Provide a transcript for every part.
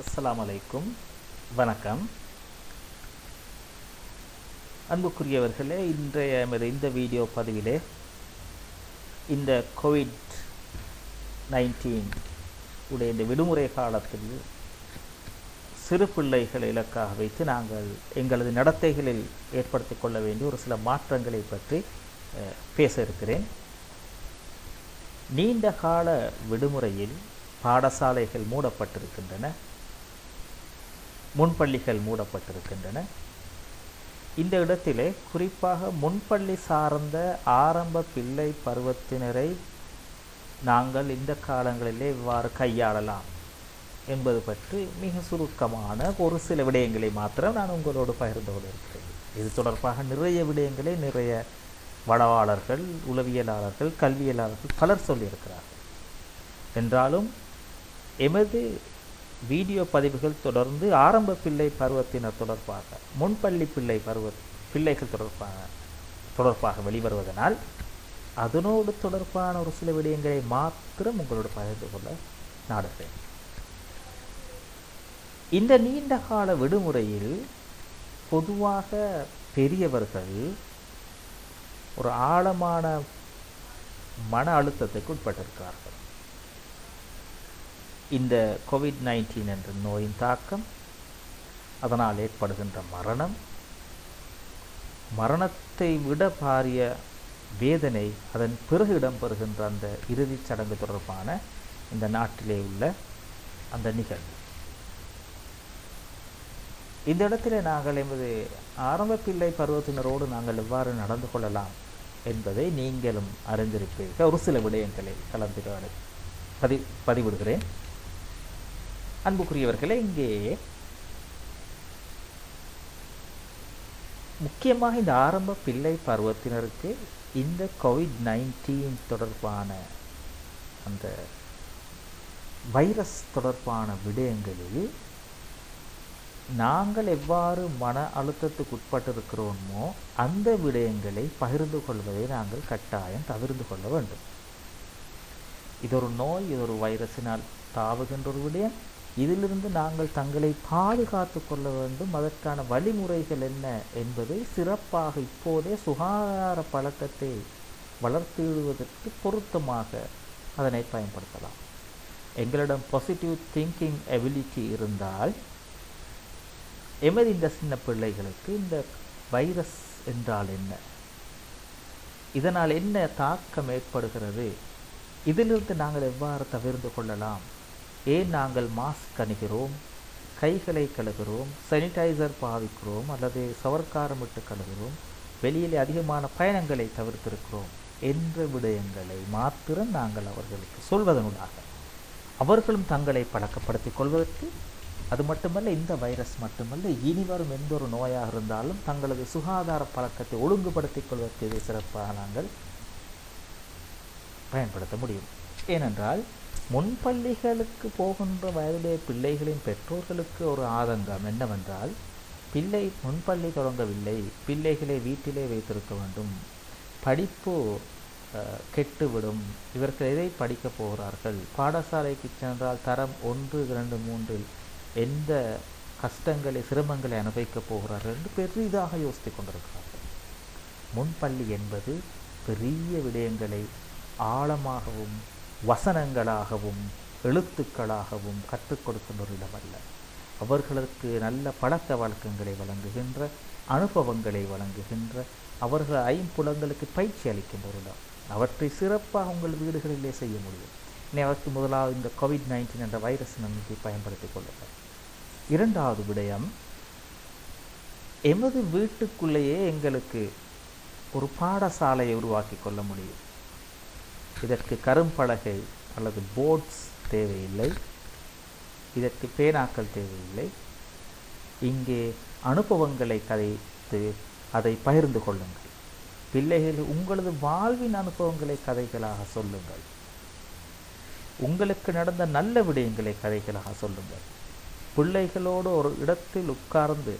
அஸ்லாம் அலைக்கும் வணக்கம். அன்புக்குரியவர்களே இன்றைய எமது இந்த வீடியோ பதிவிலே இந்த கோவிட் நைன்டீன் உடைய இந்த விடுமுறை காலத்தில் சிறு பிள்ளைகளை இலக்காக வைத்து நாங்கள் எங்களது நடத்தைகளில் ஏற்படுத்திக் கொள்ள வேண்டிய ஒரு சில மாற்றங்களை பற்றி அஹ், பேச இருக்கிறேன். நீண்ட கால விடுமுறையில் பாடசாலைகள் மூடப்பட்டிருக்கின்றன. முன்பள்ளிகள் மூடப்பட்டிருக்கின்றன. இந்த இடத்திலே குறிப்பாக முன்பள்ளி சார்ந்த ஆரம்ப பிள்ளை பருவத்தினரை நாங்கள் இந்த காலங்களிலே இவ்வாறு கையாளலாம் என்பது பற்றி மிக சுருக்கமான ஒரு சில விடயங்களை மாத்திரம் நான் உங்களோடு பகிர்ந்து கொண்டிருக்கிறேன் இது தொடர்பாக நிறைய விடயங்களை நிறைய வளவாளர்கள் உளவியலாளர்கள் கல்வியலாளர்கள் பலர் சொல்லியிருக்கிறார்கள். என்றாலும் எமது வீடியோ பதிவுகள் தொடர்ந்து ஆரம்ப பிள்ளை பருவத்தினர் தொடர்பாக முன்பள்ளி பிள்ளை பருவ பிள்ளைகள் தொடர்பாக தொடர்பாக வெளிவருவதனால் அதனோடு தொடர்பான ஒரு சில விடயங்களை மாத்திரம் உங்களோடு பகிர்ந்து கொள்ள நாடுகிறேன். இந்த நீண்ட கால விடுமுறையில் பொதுவாக பெரியவர்கள் ஒரு ஆழமான மன அழுத்தத்துக்கு உட்பட்டிருக்கிறார்கள். இந்த கோவிட் நைன்டீன் என்ற நோயின் தாக்கம் அதனால் ஏற்படுகின்ற மரணம் மரணத்தை விட பாரிய வேதனை அதன் பிறகு இடம்பெறுகின்ற அந்த இறுதிச் சடங்கு தொடர்பான இந்த நாட்டிலே உள்ள அந்த நிகழ்வு. இந்த இடத்திலே நாங்கள் எமது ஆரம்ப பிள்ளை பருவத்தினரோடு நாங்கள் எவ்வாறு நடந்து கொள்ளலாம் என்பதை நீங்களும் அறிந்திருப்பீர்கள். ஒரு சில விடயங்களை கலந்து பதி பதிவிடுகிறேன். அன்புக்குரியவர்களே இங்கே முக்கியமாக இந்த ஆரம்ப பிள்ளை பருவத்தினருக்கு இந்த கோவிட் நைன்டீன் தொடர்பான அந்த வைரஸ் தொடர்பான விடயங்களில் நாங்கள் எவ்வாறு மன அழுத்தத்துக்கு உட்பட்டிருக்கிறோமோ அந்த விடயங்களை பகிர்ந்து கொள்வதை நாங்கள் கட்டாயம் தவிர்த்து கொள்ள வேண்டும். இது ஒரு நோய் இது ஒரு வைரஸினால் தாவுகின்ற ஒரு விடயம். இதிலிருந்து நாங்கள் தங்களை பாதுகாத்து கொள்ள வேண்டும். அதற்கான வழிமுறைகள் என்ன என்பதை சிறப்பாக இப்போதே சுகாதார பழக்கத்தை வளர்த்திடுவதற்கு பொருத்தமாக அதனை பயன்படுத்தலாம். எங்களிடம் பாசிட்டிவ் திங்கிங் எபிலிட்டி இருந்தால் எமது இந்த சின்ன பிள்ளைகளுக்கு இந்த வைரஸ் என்றால் என்ன? இதனால் என்ன தாக்கம் ஏற்படுகிறது? இதிலிருந்து நாங்கள் எவ்வாறு தவிர்த்து கொள்ளலாம்? ஏன் நாங்கள் மாஸ்க் அணிகிறோம் கைகளை கழுகிறோம் சானிடைசர் பாவிக்கிறோம்? அல்லது சவர்க்காரமிட்டு கழுகிறோம் வெளியிலே அதிகமான பயணங்களை தவிர்த்திருக்கிறோம் என்ற விடயங்களை மாத்திரம் நாங்கள் அவர்களுக்கு சொல்வதனூடாக. அவர்களும் தங்களை பழக்கப்படுத்திக் கொள்வதற்கு அது மட்டுமல்ல இந்த வைரஸ் மட்டுமல்ல இனி வரும் எந்த ஒரு நோயாக இருந்தாலும் தங்களது சுகாதார பழக்கத்தை ஒழுங்குபடுத்திக் கொள்வதற்கு இதை சிறப்பாக நாங்கள் பயன்படுத்த முடியும். ஏனென்றால் முன்பள்ளிகளுக்கு போகின்ற வயதிலே பிள்ளைகளின் பெற்றோர்களுக்கு ஒரு ஆதங்கம் என்னவென்றால் பிள்ளை முன்பள்ளி தொடங்கவில்லை பிள்ளைகளை வீட்டிலே வைத்திருக்க வேண்டும் படிப்பு கெட்டுவிடும் இவர்கள் எதை படிக்கப் போகிறார்கள் பாடசாலைக்கு சென்றால் தரம் ஒன்று இரண்டு மூன்றில் எந்த கஷ்டங்களை சிரமங்களை அனுபவிக்கப் போகிறார்கள் என்று பெரிதாக யோசித்துக் கொண்டிருக்கிறார்கள். முன்பள்ளி என்பது பெரிய விடயங்களை ஆழமாகவும் வசனங்களாகவும் எழுத்துக்களாகவும் கற்றுக் கொடுக்கின்ற ஒரு இடமல்ல அவர்களுக்கு நல்ல பழக்க வழக்கங்களை வழங்குகின்ற அனுபவங்களை வழங்குகின்ற அவர்கள் ஐம்புலங்களுக்கு பயிற்சி அளிக்கின்ற ஒரு இடம். அவற்றை சிறப்பாக உங்கள் வீடுகளிலே செய்ய முடியும். இனி முதலாவது இந்த கோவிட் நைன்டீன் என்ற வைரஸ் நம்பிக்கை பயன்படுத்திக் கொள்ளுங்கள். இரண்டாவது விடயம் எமது வீட்டுக்குள்ளேயே எங்களுக்கு ஒரு பாடசாலையை உருவாக்கி கொள்ள முடியும். இதற்கு கரும்பலகை அல்லது போர்ட்ஸ் தேவையில்லை. இதற்கு பேனாக்கள் தேவையில்லை. இங்கே அனுபவங்களை கதைத்து அதை பகிர்ந்து கொள்ளுங்கள். பிள்ளைகள் உங்களது வாழ்வின் அனுபவங்களை கதைகளாக சொல்லுங்கள். உங்களுக்கு நடந்த நல்ல விடயங்களை கதைகளாக சொல்லுங்கள். பிள்ளைகளோடு ஒரு இடத்தில் உட்கார்ந்து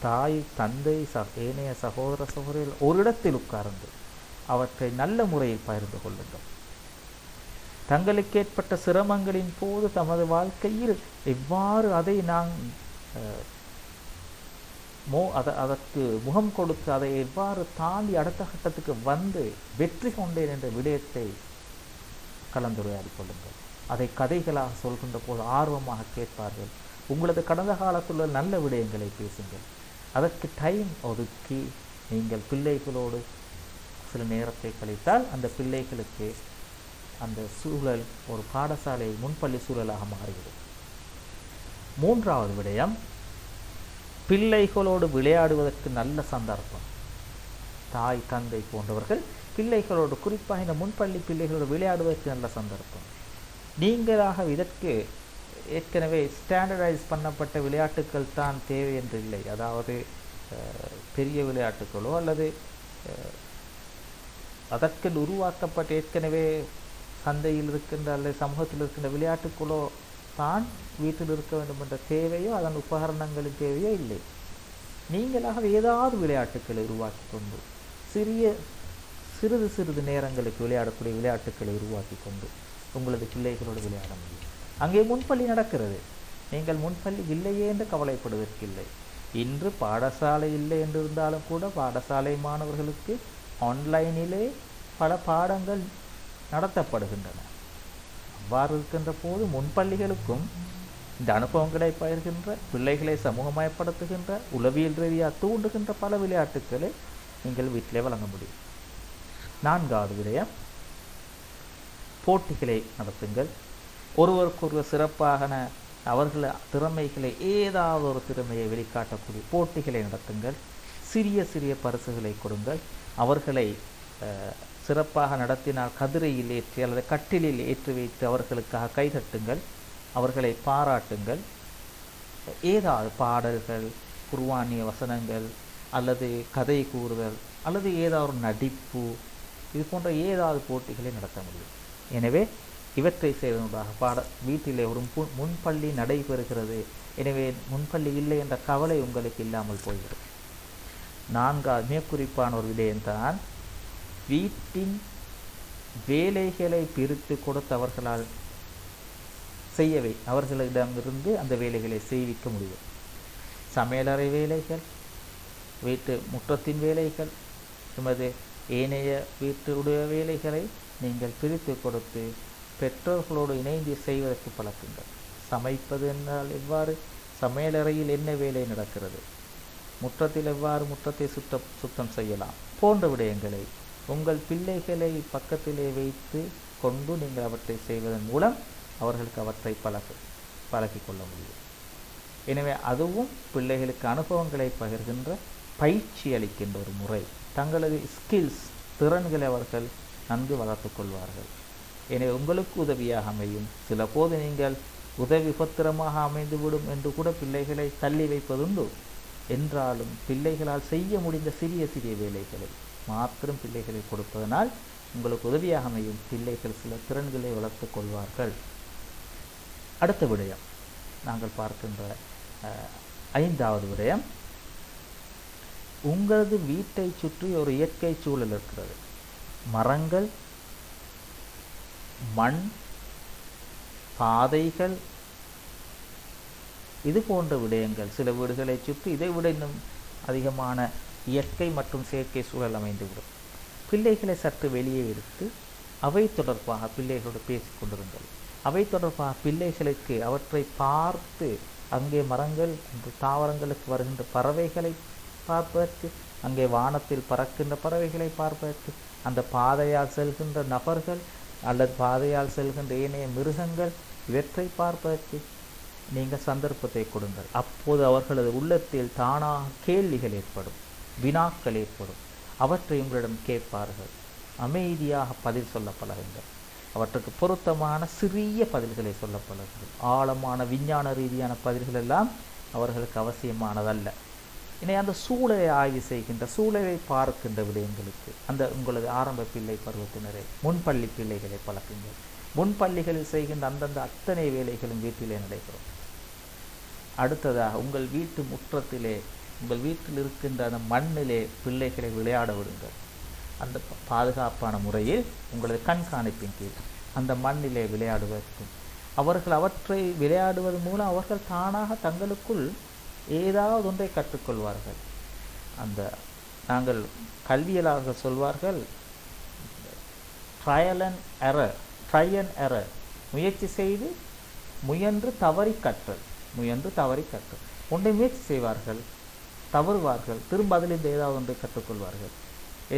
தாய் தந்தை ச ஏனைய சகோதர சகோதரிகள் ஒரு இடத்தில் உட்கார்ந்து அவற்றை நல்ல முறையில் பகிர்ந்து கொள்ளுங்கள். தங்களுக்கு ஏற்பட்ட சிரமங்களின் போது தமது வாழ்க்கையில் எவ்வாறு அதை நான் மோ அதை அதற்கு முகம் கொடுத்து அதை எவ்வாறு தாண்டி அடுத்த கட்டத்துக்கு வந்து வெற்றி கொண்டேன் என்ற விடயத்தை கலந்துரையாடி கொள்ளுங்கள். அதை கதைகளாக சொல்கின்ற போது ஆர்வமாக கேட்பார்கள். உங்களது கடந்த காலத்துள்ள நல்ல விடயங்களை பேசுங்கள். அதற்கு டைம் ஒதுக்கி நீங்கள் பிள்ளைகளோடு சில நேரத்தை கழித்தால் அந்த பிள்ளைகளுக்கு அந்த சூழல் ஒரு பாடசாலை முன்பள்ளி சூழலாக மாறிவிடும். மூன்றாவது விடயம் பிள்ளைகளோடு விளையாடுவதற்கு நல்ல சந்தர்ப்பம். தாய் தந்தை போன்றவர்கள் பிள்ளைகளோடு குறிப்பாக இந்த முன்பள்ளி பிள்ளைகளோடு விளையாடுவதற்கு நல்ல சந்தர்ப்பம். நீங்களாக இதற்கு ஏற்கனவே ஸ்டாண்டர்டைஸ் பண்ணப்பட்ட விளையாட்டுக்கள் தான் தேவை என்று இல்லை. அதாவது அஹ், பெரிய விளையாட்டுகளோ அல்லது அதற்கு உருவாக்கப்பட்ட ஏற்கனவே சந்தையில் இருக்கின்ற அல்லது சமூகத்தில் இருக்கின்ற விளையாட்டுகளோ தான் வீட்டில் இருக்க வேண்டும் என்ற தேவையோ அதன் உபகரணங்களின் தேவையோ இல்லை. நீங்களாக ஏதாவது விளையாட்டுக்களை உருவாக்கி கொண்டு சிறிய சிறிது சிறிது நேரங்களுக்கு விளையாடக்கூடிய விளையாட்டுக்களை உருவாக்கி கொண்டு உங்களது பிள்ளைகளோடு விளையாட முடியும். அங்கே முன்பள்ளி நடக்கிறது. நீங்கள் முன்பள்ளி இல்லையே என்று கவலைப்படுவதற்கில்லை இன்று பாடசாலை இல்லை என்று இருந்தாலும் கூட பாடசாலை மாணவர்களுக்கு ஆன்லைனிலே பல பாடங்கள் நடத்தப்படுகின்றன. அவ்வாறு இருக்கின்ற போது முன்பள்ளிகளுக்கும் இந்த அனுபவங்களை பயிர்கின்ற பிள்ளைகளை சமூகமயப்படுத்துகின்ற உளவியல் ரீதியாக தூண்டுகின்ற பல விளையாட்டுக்களை நீங்கள் வீட்டிலே வழங்க முடியும். நான்காவது விடயம் போட்டிகளை நடத்துங்கள். ஒருவருக்கொருவர் சிறப்பான அவர்கள் திறமைகளை ஏதாவது ஒரு திறமையை வெளிக்காட்டக்கூடிய போட்டிகளை நடத்துங்கள். சிறிய சிறிய பரிசுகளை கொடுங்கள். அவர்களை சிறப்பாக நடத்தினால் கதிரையில் ஏற்றி அல்லது கட்டிலில் ஏற்றி வைத்து அவர்களுக்காக கைதட்டுங்கள் அவர்களை பாராட்டுங்கள். ஏதாவது பாடல்கள் குர்வானிய வசனங்கள் அல்லது கதை கூறுதல் அல்லது ஏதாவது ஒரு நடிப்பு இது போன்ற ஏதாவது போட்டிகளை நடத்த முடியும். எனவே இவற்றை செய்வதாக பாட வீட்டிலே ஒரு முன்பள்ளி நடைபெறுகிறது. எனவே முன்பள்ளி இல்லை என்ற கவலை உங்களுக்கு இல்லாமல் போய்விடும். நான்காவது மிக குறிப்பான ஒரு விடயம்தான் வீட்டின் வேலைகளை பிரித்து கொடுத்தவர்களால் செய்யவை அவர்களிடமிருந்து அந்த வேலைகளை செய்விக்க முடியும். சமையலறை வேலைகள் வீட்டு முற்றத்தின் வேலைகள் எமது ஏனைய வீட்டுடைய வேலைகளை நீங்கள் பிரித்து கொடுத்து பெற்றோர்களோடு இணைந்து செய்வதற்கு பழக்குங்கள். சமைப்பது என்றால் எவ்வாறு? சமையலறையில் என்ன வேலை நடக்கிறது? முற்றத்தில் எவ்வாறு முற்றத்தை சுத்த சுத்தம் செய்யலாம்? போன்ற விடயங்களை உங்கள் பிள்ளைகளை பக்கத்திலே வைத்து கொண்டு நீங்கள் அவற்றை செய்வதன் மூலம் அவர்களுக்கு அவற்றை பழக பழகி கொள்ள முடியும். எனவே அதுவும் பிள்ளைகளுக்கு அனுபவங்களை பகிர்கின்ற பயிற்சி அளிக்கின்ற ஒரு முறை. தங்களது ஸ்கில்ஸ் திறன்களை அவர்கள் நன்கு வளர்த்து கொள்வார்கள். எனவே உங்களுக்கு உதவியாக அமையும். சில போது நீங்கள் உதவி பத்திரமாக அமைந்துவிடும் என்று கூட பிள்ளைகளை தள்ளி வைப்பதுண்டு. என்றாலும் பிள்ளைகளால் செய்ய முடிந்த சிறிய சிறிய வேலைகளை மாத்திரம் பிள்ளைகளை கொடுப்பதனால் உங்களுக்கு உதவியாக அமையும். பிள்ளைகள் சில திறன்களை வளர்த்துக் கொள்வார்கள். அடுத்த விடயம். நாங்கள் பார்க்கின்ற அஹ், ஐந்தாவது விடயம். உங்களது வீட்டை சுற்றி ஒரு இயற்கை சூழல் இருக்கிறது. மரங்கள் மண் பாதைகள் இது போன்ற விடயங்கள். சில வீடுகளை சுற்றி இதை விட இன்னும் அதிகமான இயற்கை மற்றும் செயற்கை சூழல் அமைந்துவிடும். பிள்ளைகளை சற்று வெளியே எடுத்து அவை தொடர்பாக பிள்ளைகளோடு பேசி கொண்டிருங்கள். அவை தொடர்பாக பிள்ளைகளுக்கு அவற்றை பார்த்து அங்கே மரங்கள் தாவரங்களுக்கு வருகின்ற பறவைகளை பார்ப்பதற்கு அங்கே வானத்தில் பறக்கின்ற பறவைகளை பார்ப்பதற்கு அந்த பாதையால் செல்கின்ற நபர்கள் அல்லது பாதையால் செல்கின்ற ஏனைய மிருகங்கள் இவற்றை பார்ப்பதற்கு நீங்கள் சந்தர்ப்பத்தை கொடுங்கள். அப்போது அவர்களது உள்ளத்தில் தானாக கேள்விகள் ஏற்படும் வினாக்கள் ஏற்படும். அவற்றை உங்களிடம் கேட்பார்கள். அமைதியாக பதில் சொல்ல பழகுங்கள் அவற்றுக்கு பொருத்தமான சிறிய பதில்களை சொல்ல பழகுங்கள் ஆழமான விஞ்ஞான ரீதியான பதில்கள் எல்லாம் அவர்களுக்கு அவசியமானதல்ல. இனி அந்த சூழலை ஆய்வு செய்கின்ற சூழலை பார்க்கின்ற விடயங்களுக்கு அந்த உங்களது ஆரம்ப பிள்ளை பருவத்தினரை முன்பள்ளி பிள்ளைகளை பழக்குங்கள். முன்பள்ளிகளில் செய்கின்ற அந்தந்த அத்தனை வேலைகளும் வீட்டிலே நடைபெறும். அடுத்ததாக உங்கள் வீட்டு முற்றத்திலே உங்கள் வீட்டில் இருக்கின்ற அந்த மண்ணிலே பிள்ளைகளை விளையாட விடுங்கள். அந்த பாதுகாப்பான முறையில் உங்களது கண்காணிப்பின் கீழ் அந்த மண்ணிலே விளையாடுவதற்கும் அவர்கள் அவற்றை விளையாடுவது மூலம் அவர்கள் தானாக தங்களுக்குள் ஏதாவது ஒன்றை கற்றுக்கொள்வார்கள். அந்த நாங்கள் கல்வியலாளர்கள் சொல்வார்கள் trial and error try and error முயற்சி செய்து முயன்று தவறி கற்றல். முயன்று தவறி கற்று ஒன்றை முயற்சி செய்வார்கள் தவறுவார்கள் திரும்ப அதிலிருந்து ஏதாவது ஒன்றை கற்றுக்கொள்வார்கள்.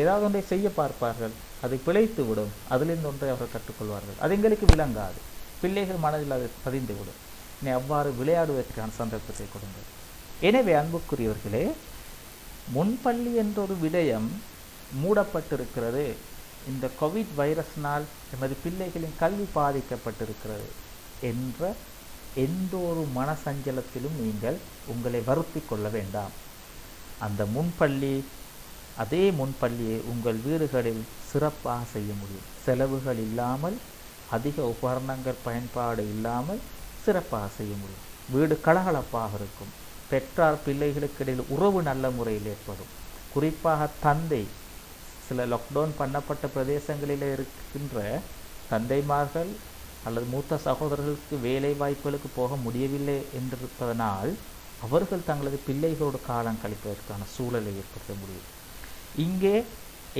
ஏதாவது ஒன்றை செய்ய பார்ப்பார்கள் அதை பிழைத்து விடும் அதிலிருந்து ஒன்றை அவர்கள் கற்றுக்கொள்வார்கள். அது எங்களுக்கு விளங்காது. பிள்ளைகள் மனதில் அது பதிந்து விடும் நீ அவ்வாறு விளையாடுவதற்கான சந்தர்ப்பத்தை கொடுங்கள். எனவே அன்புக்குரியவர்களே முன்பள்ளி என்ற ஒரு விடயம் மூடப்பட்டிருக்கிறது. இந்த கோவிட் வைரஸ்னால் எமது பிள்ளைகளின் கல்வி பாதிக்கப்பட்டிருக்கிறது என்ற எந்த ஒரு மனசஞ்சலத்திலும் நீங்கள் உங்களை வருத்தி கொள்ள வேண்டாம். அந்த முன்பள்ளி அதே முன்பள்ளியை உங்கள் வீடுகளில் சிறப்பாக செய்ய முடியும். செலவுகள் இல்லாமல் அதிக உபகரணங்கள் பயன்பாடு இல்லாமல் சிறப்பாக செய்ய முடியும். வீடு கலகலப்பாக இருக்கும். பெற்றார் பிள்ளைகளுக்கு இடையில் உறவு நல்ல முறையில் ஏற்படும். குறிப்பாக தந்தை சில லாக்டவுன் பண்ணப்பட்ட பிரதேசங்களில் இருக்கின்ற தந்தைமார்கள் அல்லது மூத்த சகோதரர்களுக்கு வேலை வாய்ப்புகளுக்கு போக முடியவில்லை என்றிருப்பதனால் அவர்கள் தங்களது பிள்ளைகளோடு காலம் கழிப்பதற்கான சூழலை ஏற்படுத்த முடியும். இங்கே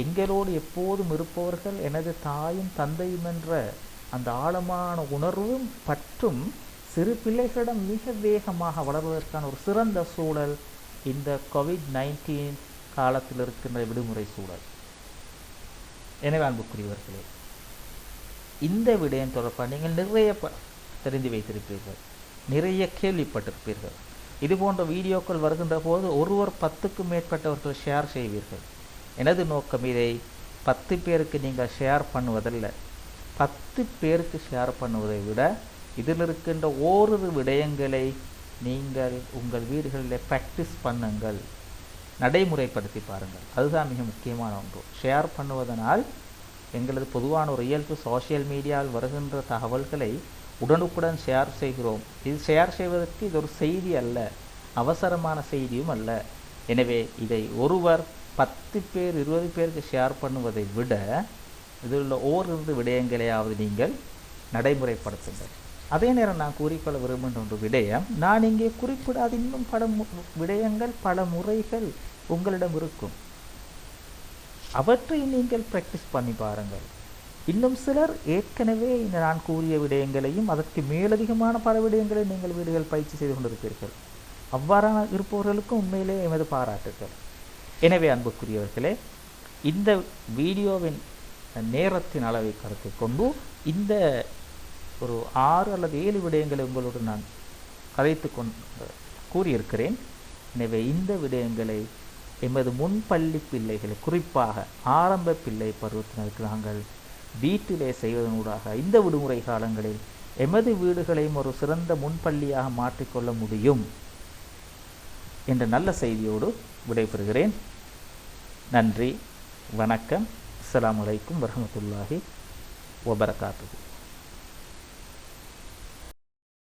எங்களோடு எப்போதும் இருப்பவர்கள் எனது தாயும் தந்தையும் என்ற அந்த ஆழமான உணர்வும் பற்றும் சிறு பிள்ளைகளிடம் மிக வேகமாக வளர்வதற்கான ஒரு சிறந்த சூழல் இந்த கோவிட் நைன்டீன் காலத்தில் இருக்கின்ற விடுமுறை சூழல். எனவே அன்புக்குரியவர்களே இந்த விடயம் தொடர்பாக நீங்கள் நிறைய ப- தெரிந்து வைத்திருப்பீர்கள். நிறைய கேள்விப்பட்டிருப்பீர்கள். இது போன்ற வீடியோக்கள் வருகின்ற போது ஒருவர் பத்துக்கும் மேற்பட்டவர்கள் ஷேர் செய்வீர்கள். எனது நோக்கம் இதை பத்து பேருக்கு நீங்கள் ஷேர் பண்ணுவதல்ல. பத்து பேருக்கு ஷேர் பண்ணுவதை விட இதில் இருக்கின்ற ஓரிரு விடயங்களை நீங்கள் உங்கள் வீடுகளில் ப்ராக்டிஸ் பண்ணுங்கள். நடைமுறைப்படுத்தி பாருங்கள். அதுதான் மிக முக்கியமான ஒன்று. ஷேர் பண்ணுவதனால் எங்களது பொதுவான ஒரு இயல்பு சோஷியல் மீடியாவில் வருகின்ற தகவல்களை உடனுக்குடன் ஷேர் செய்கிறோம். இது ஷேர் செய்வதற்கு இது ஒரு செய்தி அல்ல அவசரமான செய்தியும் அல்ல. எனவே இதை ஒருவர் பத்து பேர் இருபது பேருக்கு ஷேர் பண்ணுவதை விட இதில் உள்ள ஓரிருந்து விடயங்களையாவது நீங்கள் நடைமுறைப்படுத்துங்கள். அதே நேரம் நான் கூறிக்கொள்ள விரும்புகின்ற ஒரு விடயம் நான் இங்கே குறிப்பிடாத இன்னும் பல மு- விடயங்கள் பல முறைகள் உங்களிடம் இருக்கும். அவற்றை நீங்கள் ப்ராக்டிஸ் பண்ணி பாருங்கள். இன்னும் சிலர் ஏற்கனவே இந்த நான் கூறிய விடயங்களையும் அதற்கு மேலதிகமான பல விடயங்களை நீங்கள் வீடுகள் பயிற்சி செய்து கொண்டிருப்பீர்கள். அவ்வாறான இருப்பவர்களுக்கும் உண்மையிலே எமது பாராட்டுகள் எனவே அன்புக்குரியவர்களே இந்த வீடியோவின் நேரத்தின் அளவை கருத்தில் கொண்டு இந்த ஒரு ஆறு அல்லது ஏழு விடயங்களை உங்களோடு நான் கதைத்து கொண்டு கூறியிருக்கிறேன். எனவே இந்த விடயங்களை எமது முன்பள்ளி பிள்ளைகளை குறிப்பாக ஆரம்ப பிள்ளை பருவத்தினருக்கு நாங்கள் வீட்டிலே செய்வதனூடாக இந்த விடுமுறை காலங்களில் எமது வீடுகளையும் ஒரு சிறந்த முன்பள்ளியாக மாற்றிக்கொள்ள முடியும் என்ற நல்ல செய்தியோடு விடைபெறுகிறேன். நன்றி வணக்கம் அஸ்லாம் அலைக்கும் வரமத்துல்லாஹி வபரகாத்துஹு.